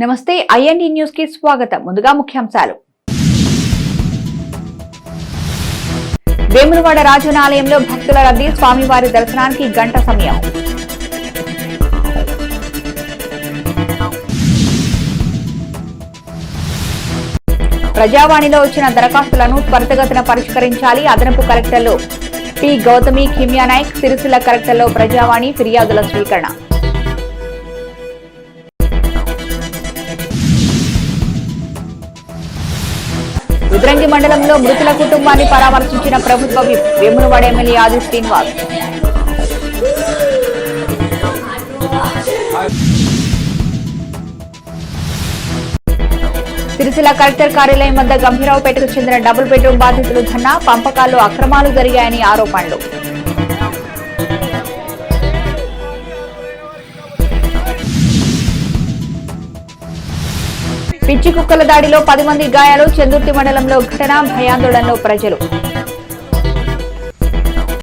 నమస్తే ఐఎన్డి న్యూస్కి స్వాగతం. ముందుగా ముఖ్యాంశాలు. వేములవాడ రాజున ఆలయంలో భక్తుల రద్దీ స్వామివారి దర్శనానికి గంట సమయం. ప్రజావాణిలో వచ్చిన దరఖాస్తులను త్వరితగతిన పరిష్కరించాలి అదనపు కలెక్టర్లు. పి. గౌతమి కిమ్యానాయక్ సిరిసిల్ల కలెక్టర్లో ప్రజావాణి ఫిర్యాదుల స్వీకరణ. రుద్రంగి మండలంలో మృతుల కుటుంబాన్ని పరామర్శించిన ప్రభుత్వ విప్ వేములవాడ ఎమ్మెల్యే ఆది శ్రీనివాస్. సిరిసిల్ల కలెక్టర్ కార్యాలయం వద్ద గంభీరావుపేటకు చెందిన డబుల్ బెడ్రూమ్ బాధితులు ధన్నా పంపకాల్లో అక్రమాలు జరిగాయని ఆరోపణలు. పిచ్చి కుక్కల దాడిలో పది మంది గాయాలు చందుర్తి మండలంలో ఘటన భయాందోళనలో ప్రజలు.